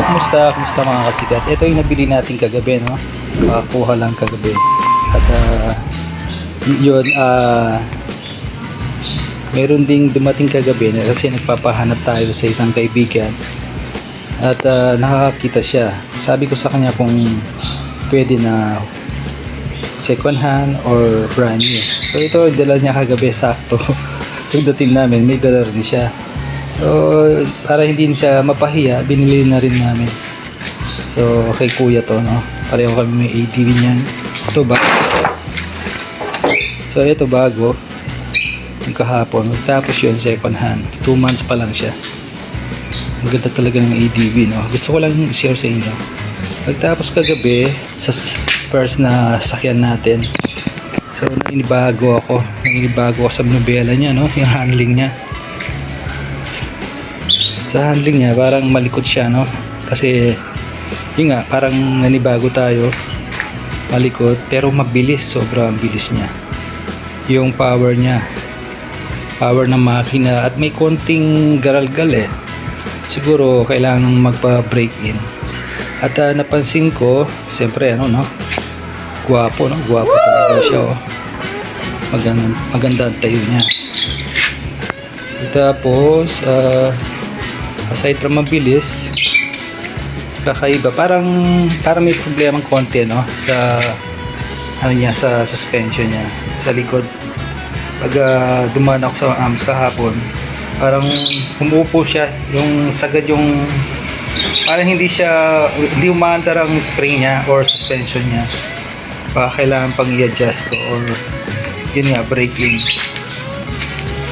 kumusta? Kumusta mga kasikat? Ito yung nabili natin kagabi, no? Kakuha lang kagabi. At ah, y- yun, ah, meron ding dumating kagabi na kasi nagpapahanap tayo sa isang kaibigan. At ah, nakakakita siya. Sabi ko sa kanya kung pwede na second hand or brand new. So ito, dala niya kagabi sakto. Pagdating namin, may dala rin siya. So, para hindi siya mapahiya, binili na rin namin. So, kay kuya to, no? Pareho kami may ATV niyan. Ito ba? So, ito bago. Yung kahapon. Tapos yun, second hand. 2 months pa lang siya. Ang ganda talaga ng ATV, no? Gusto ko lang i-share sa inyo. Pagtapos kagabi, sa first na sakyan natin, so, naninibago ako. Naninibago ako sa nobela niya, no? Yung handling niya sa handling niya parang malikot siya no? Kasi yun nga parang nanibago tayo. Malikot pero mabilis sobrang bilis niya. Yung power niya power ng makina at may konting garalgal eh. Siguro kailangan magpa break in. At ah, napansin ko siyempre ano no? Guwapo no? Guwapo talaga siya oh. maganda, maganda ang tayo niya. Tapos ah aside from mabilis kakaiba. Parang parang may problema konti no? Sa ano niya sa suspension niya sa likod. Pag ah, dumaan ako sa AMS kahapon parang umuupo siya yung sagad yung parang hindi siya hindi umaandar ang spring niya or suspension niya. Baka kailangan pang i-adjust ko or yun nga braking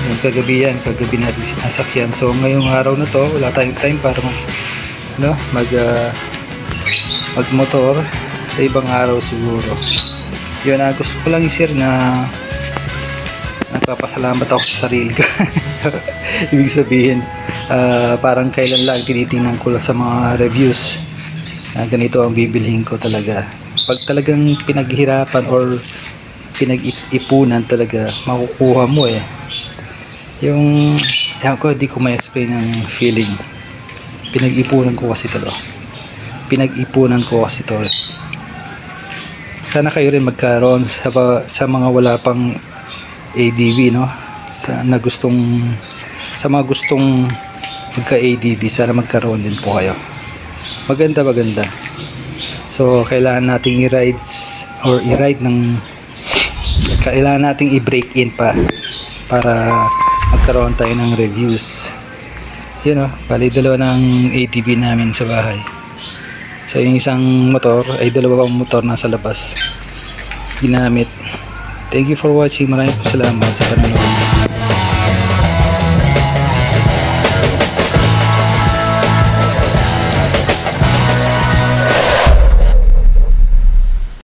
yung kagabi yan, kagabi natin sinasakyan. So ngayong araw na to, wala tayong time para mag, no, mag, ah, magmotor sa ibang araw siguro. Yun, ah, gusto ko lang i-share na nagpapasalamat ako sa sarili ko. Ibig sabihin, ah, parang kailan lang tinitingnan ko lang sa mga reviews na ganito ang bibilhin ko talaga. Pag talagang pinaghirapan or pinag-ipunan talaga, makukuha mo eh yung yan ko di ko ma-explain ang feeling. Pinag-ipunan ko kasi to pinag-ipunan ko kasi to sana kayo rin magkaroon sa, sa mga wala pang ADV no? Sa na gustong sa mga gustong magka ADV sana magkaroon din po kayo. Maganda maganda. So kailangan nating i-ride or i-ride ng kailangan nating i-break in pa para magkaroon tayo ng reviews. Yun o, bali dalawa ng ATV namin sa bahay. So yung isang motor ay dalawa pang motor nasa labas. Ginamit. Thank you for watching. Maraming salamat sa panonood